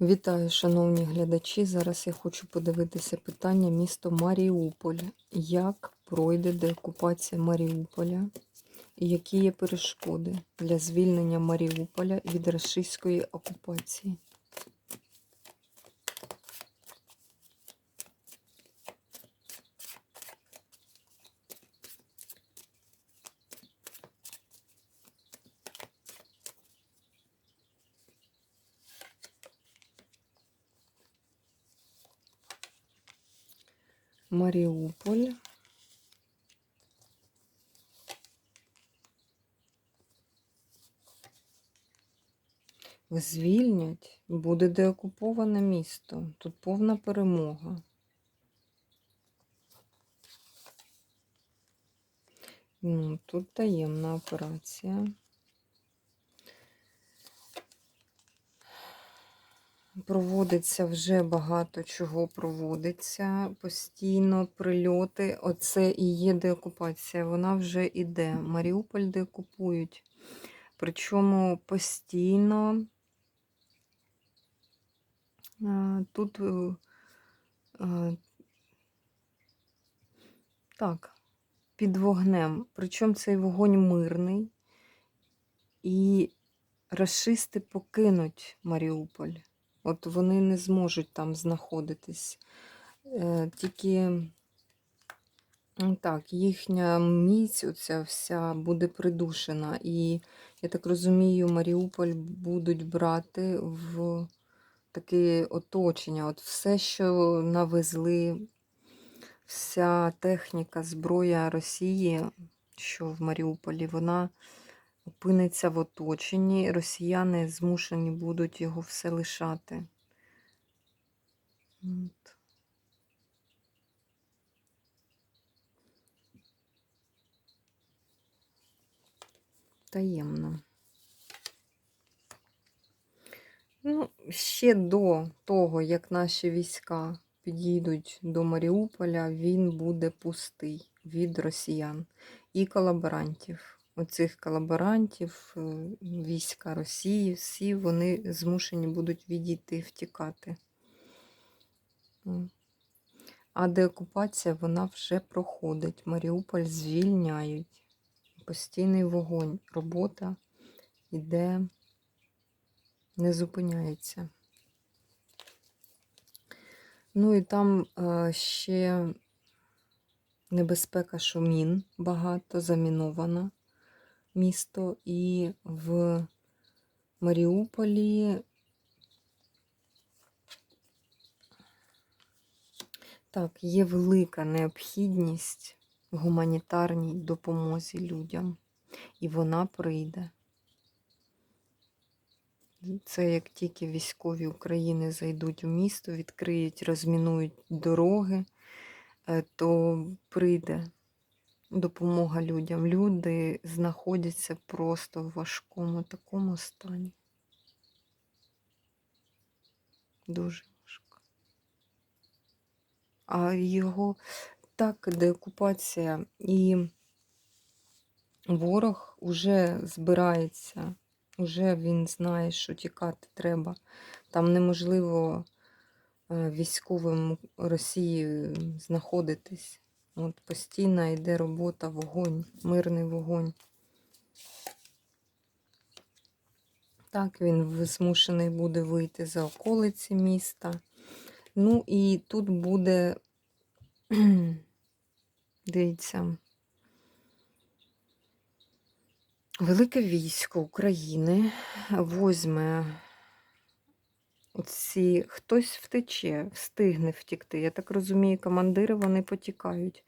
Вітаю, шановні глядачі. Зараз я хочу подивитися питання місто Маріуполь. Як пройде деокупація Маріуполя? І які є перешкоди для звільнення Маріуполя від російської окупації? Маріуполь. Звільнять, буде деокуповане місто. Тут повна перемога. Ну, тут таємна операція. Проводиться вже багато чого проводиться. Постійно прильоти. Оце і є деокупація. Вона вже іде. Маріуполь деокупують. Причому постійно тут е, так, під вогнем. Причому цей вогонь мирний. І расисти покинуть Маріуполь. От вони не зможуть там знаходитись. Е, Тільки так, їхня міць оця вся буде придушена. І, я так розумію, Маріуполь будуть брати в таке оточення. От все, що навезли, вся техніка, зброя Росії, що в Маріуполі, вона опиниться в оточенні, росіяни змушені будуть його все лишати. От. Таємно. Ну, ще до того, як наші війська підійдуть до Маріуполя, він буде пустий від росіян і колаборантів оцих колаборантів, е, війська Росії, всі вони змушені будуть відійти, втікати. А деокупація вона вже проходить. Маріуполь звільняють. Постійний вогонь. Робота йде, не зупиняється. Ну і там е, ще небезпека, що мін багато замінована місто, і в Маріуполі так, є велика необхідність в гуманітарній допомозі людям, і вона прийде. Це як тільки військові України зайдуть у місто, відкриють, розмінують дороги, е, то прийде допомога людям. Люди знаходяться просто в важкому такому стані. Дуже важко. А його так, деокупація і ворог уже збирається, уже він знає, що тікати треба. Там неможливо е, військовим Росії знаходитись. От Постійно йде робота, вогонь, мирний вогонь. Так, він змушений буде вийти за околиці міста. Ну і тут буде, дивіться, велике військо України возьме Оці хтось втече, встигне втікти. Я так розумію, командири вони потікають.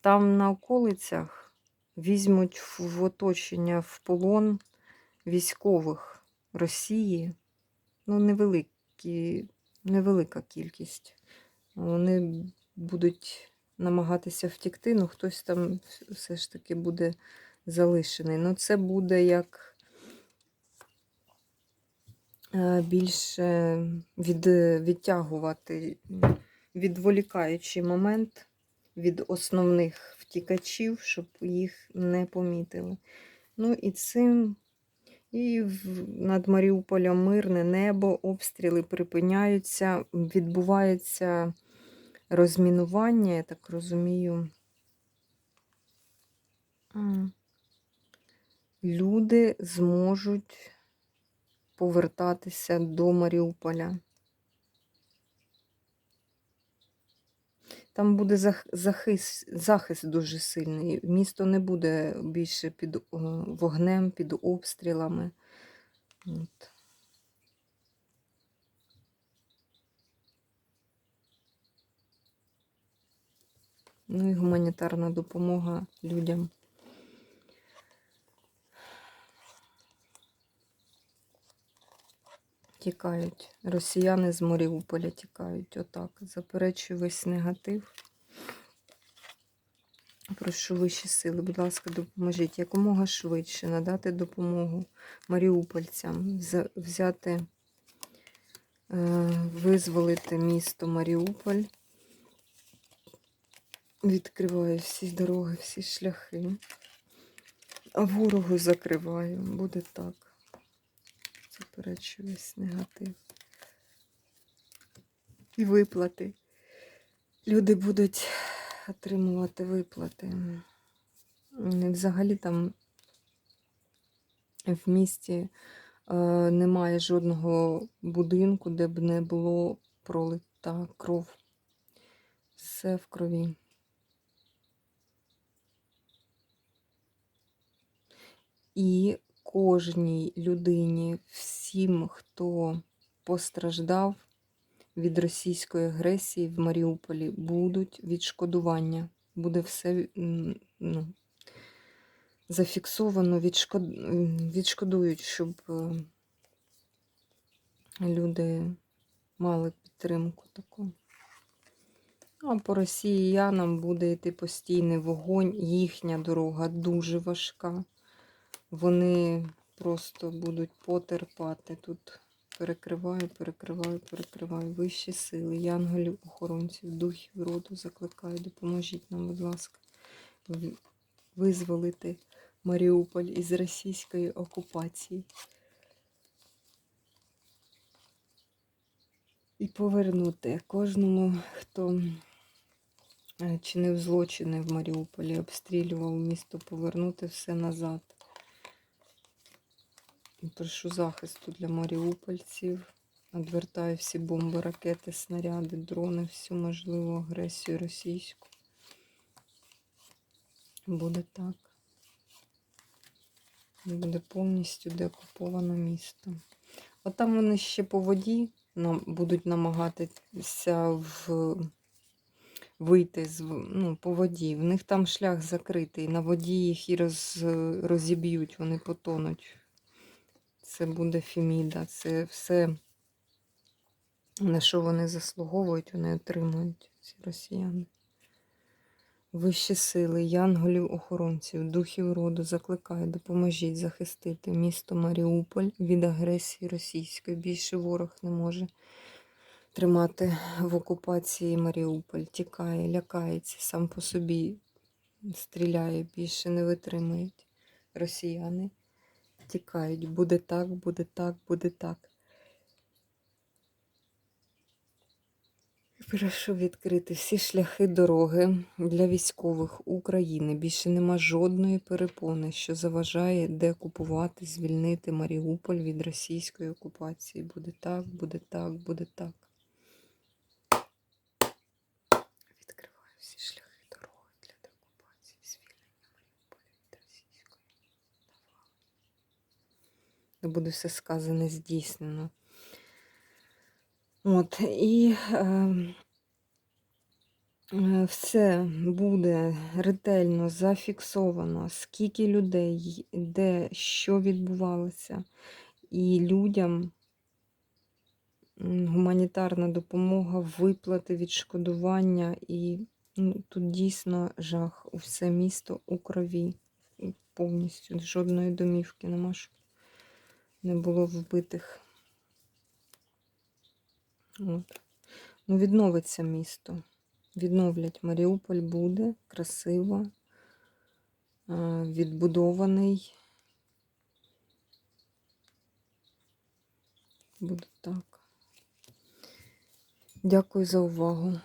Там на околицях візьмуть в оточення в полон військових Росії. Ну, невеликі, невелика кількість. Вони будуть намагатися втікти, ну хтось там все ж таки буде залишений. Ну, це буде як. Е, більше від, відтягувати відволікаючий момент від основних втікачів, щоб їх не помітили. Ну і цим І над Маріуполем мирне небо, обстріли припиняються, відбувається розмінування, я так розумію. Люди зможуть повертатися до Маріуполя. Там буде захист, захист дуже сильний. Місто не буде більше під вогнем, під обстрілами. От. Ну і гуманітарна допомога людям. Тікають. Росіяни з Маріуполя тікають. Отак. Заперечую весь негатив. Прошу вищі сили, будь ласка, допоможіть якомога швидше надати допомогу маріупольцям, взяти, е, визволити місто Маріуполь. Відкриваю всі дороги, всі шляхи. А ворогу закриваю. Буде так. Заперечую весь негатив. І виплати. Люди будуть отримувати виплати. Взагалі там в місті е, немає жодного будинку, де б не було пролита кров. Все в крові. І кожній людині, всім, хто постраждав від російської агресії в Маріуполі, будуть відшкодування. Буде все ну, зафіксовано, відшкод... відшкодують, щоб е, люди мали підтримку таку. А по росіянам буде йти постійний вогонь. Їхня дорога дуже важка. Вони просто будуть потерпати. Тут перекриваю, перекриваю, перекриваю. Вищі сили, янголів, охоронців, духів роду закликаю. Допоможіть нам, будь ласка, визволити Маріуполь із російської окупації. І повернути кожному, хто е, чинив злочини в Маріуполі, обстрілював місто, повернути все назад. Прошу захисту для маріупольців. Адвертаю всі бомби, ракети, снаряди, дрони, всю можливу агресію російську. Буде так. Буде повністю деокуповано місто. От там вони ще по воді нам будуть намагатися в... вийти з... ну, по воді. В них там шлях закритий. На воді їх і роз... розіб'ють, вони потонуть. Це буде Феміда. Це все, на що вони заслуговують, вони отримують, ці росіяни. Вищі сили, янголів, охоронців, духів роду закликаю, допоможіть захистити місто Маріуполь від агресії російської. Більше ворог не може тримати в окупації Маріуполь. Тікає, лякається, сам по собі стріляє, більше не витримують росіяни тікають. Буде так, буде так, буде так. Прошу відкрити всі шляхи дороги для військових України. Більше нема жодної перепони, що заважає декупувати, звільнити Маріуполь від російської окупації. Буде так, буде так, буде так. Відкриваю всі шляхи дороги для деокупації, звільнення Маріуполя від російської навали. І буде все сказане здійснено. От, і е, е, все буде ретельно зафіксовано, скільки людей, де що відбувалося, і людям гуманітарна допомога, виплати, відшкодування. І ну, тут дійсно жах. Усе місто у крові. Повністю жодної домівки нема, щоб не було вбитих. От. Ну, Відновиться місто. Відновлять Маріуполь буде красиво, е, відбудований. Буде так. Дякую за увагу.